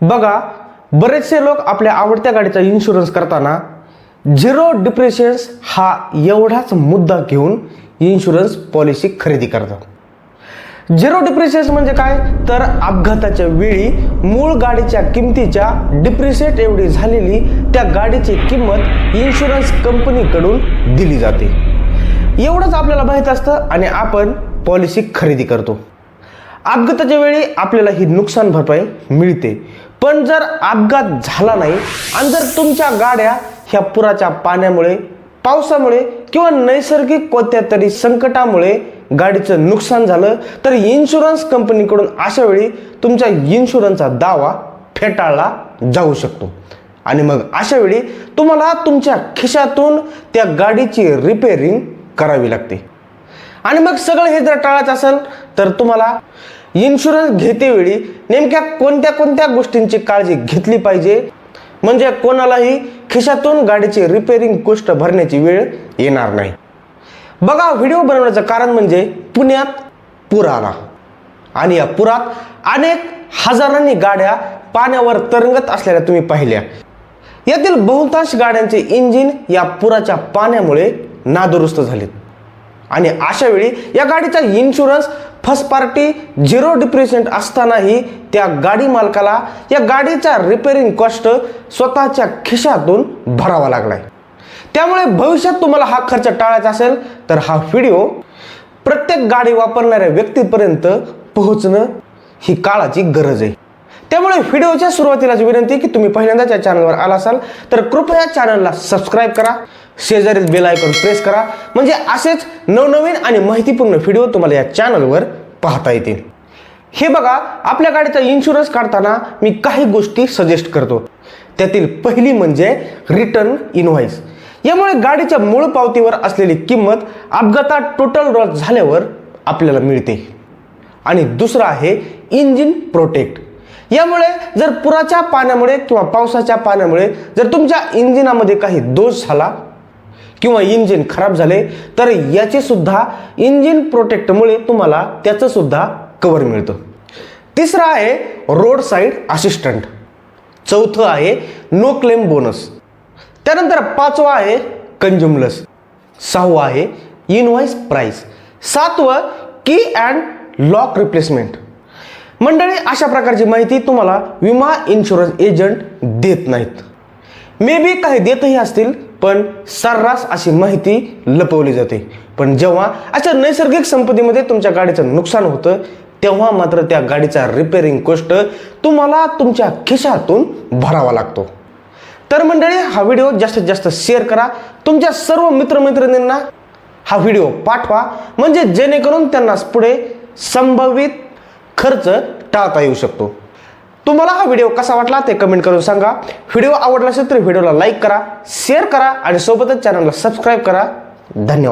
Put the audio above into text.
बघा बरेचसे लोक आपल्या आवडत्या गाडीचा इन्शुरन्स करताना झिरो डिप्रेशन्स हा एवढाच मुद्दा घेऊन इन्शुरन्स पॉलिसी खरेदी करतात. झिरो डिप्रिशिएशन म्हणजे काय? तर अपघाताच्या वेळी मूळ गाडीच्या किमतीच्या डिप्रिशिएट एवढी झालेली त्या गाडीची किंमत इन्शुरन्स कंपनीकडून दिली जाते. एवढंच आपल्याला माहीत असतं आणि आपण पॉलिसी खरेदी करतो. अपघाताच्या वेळी आपल्याला ही नुकसान भरपाई मिळते. पण जर अपघात झाला नाही आणि जर तुमच्या गाड्या ह्या पुराच्या पाण्यामुळे पावसामुळे किंवा नैसर्गिक कोणत्या तरी संकटामुळे गाडीचं नुकसान झालं तर इन्शुरन्स कंपनीकडून अशा वेळी तुमच्या इन्शुरन्सचा दावा फेटाळला जाऊ शकतो. आणि मग अशा वेळी तुम्हाला तुमच्या खिशातून त्या गाडीची रिपेअरिंग करावी लागते. आणि मग सगळं हे जर टाळत असेल तर तुम्हाला इन्शुरन्स घेतेवेळी नेमक्या कोणत्या कोणत्या गोष्टींची काळजी घेतली पाहिजे? म्हणजे कोणालाही खिशातून गाडीची रिपेरिंग गोष्ट भरण्याची वेळ येणार नाही. बघा व्हिडिओ बनवण्याचं कारण म्हणजे पुण्यात पूर आला आणि या पुरात अनेक हजारांनी गाड्या पाण्यावर तरंगत असलेल्या तुम्ही पाहिल्या. यातील बहुतांश गाड्यांचे इंजिन या पुराच्या पाण्यामुळे नादुरुस्त झालेत. आणि अशा वेळी या गाडीचा insurance first party zero depreciation असतानाही त्या गाडी मालकाला या गाडीचा रिपेअरिंग कॉस्ट स्वतःच्या खिशातून भरावा लागलाय. त्यामुळे भविष्यात तुम्हाला हा खर्च टाळायचा असेल तर हा व्हिडिओ प्रत्येक गाडी वापरणाऱ्या व्यक्तीपर्यंत पोहोचणं ही काळाची गरज आहे. त्यामुळे व्हिडिओच्या सुरुवातीलाच विनंती की तुम्ही पहिल्यांदाच या चॅनलवर आला असाल तर कृपया चॅनलला सबस्क्राईब करा शेजारील बेल आयकॉन प्रेस करा. म्हणजे असेच नवनवीन आणि माहितीपूर्ण व्हिडिओ तुम्हाला या चॅनलवर पाहता येतील. हे बघा आपल्या गाडीचा इन्शुरन्स काढताना मी काही गोष्टी सजेस्ट करतो. त्यातील पहिली म्हणजे रिटर्न इनव्हॉइस यामुळे गाडीच्या मूळ पावतीवर असलेली किंमत अपघातात टोटल लॉस झाल्यावर आपल्याला मिळते. आणि दुसरं आहे इंजिन प्रोटेक्ट यामुळे जर पुराच्या पाण्यामुळे किंवा पावसाच्या पाण्यामुळे जर तुमच्या इंजिनामध्ये काही दोष झाला किंवा इंजिन खराब झाले तर याचे सुद्धा इंजिन प्रोटेक्टमुळे तुम्हाला त्याचं सुद्धा कवर मिळतं. तिसरं आहे रोड साईड असिस्टंट चौथं आहे नो क्लेम बोनस त्यानंतर पाचवा आहे कंज्युमलस सहावं आहे इनव्हॉइस प्राईस सातवं की अँड लॉक रिप्लेसमेंट मंडळी अशा प्रकारची माहिती तुम्हाला विमा इन्शुरन्स एजंट देत नाहीत. मे बी काही देतही असतील पण सर्रास अशी माहिती लपवली जाते. पण जेव्हा अशा नैसर्गिक संपत्तीमध्ये तुमच्या गाडीचं नुकसान होतं तेव्हा मात्र त्या गाडीचा रिपेअरिंग कॉस्ट तुम्हाला तुमच्या खिशातून भरावा लागतो. तर मंडळी हा व्हिडिओ जास्तीत जास्त शेअर करा. तुमच्या सर्व मित्रमैत्रिणींना हा व्हिडिओ पाठवा. म्हणजे जेणेकरून त्यांना पुढे संभावित खर्च टाळता येऊ शकतो. तुम्हाला हा व्हिडिओ कसा वाटला ते कमेंट करून सांगा. व्हिडिओ आवडला असेल तर व्हिडिओला लाईक करा शेअर करा आणि सोबतच चॅनलला सबस्क्राईब करा. धन्यवाद.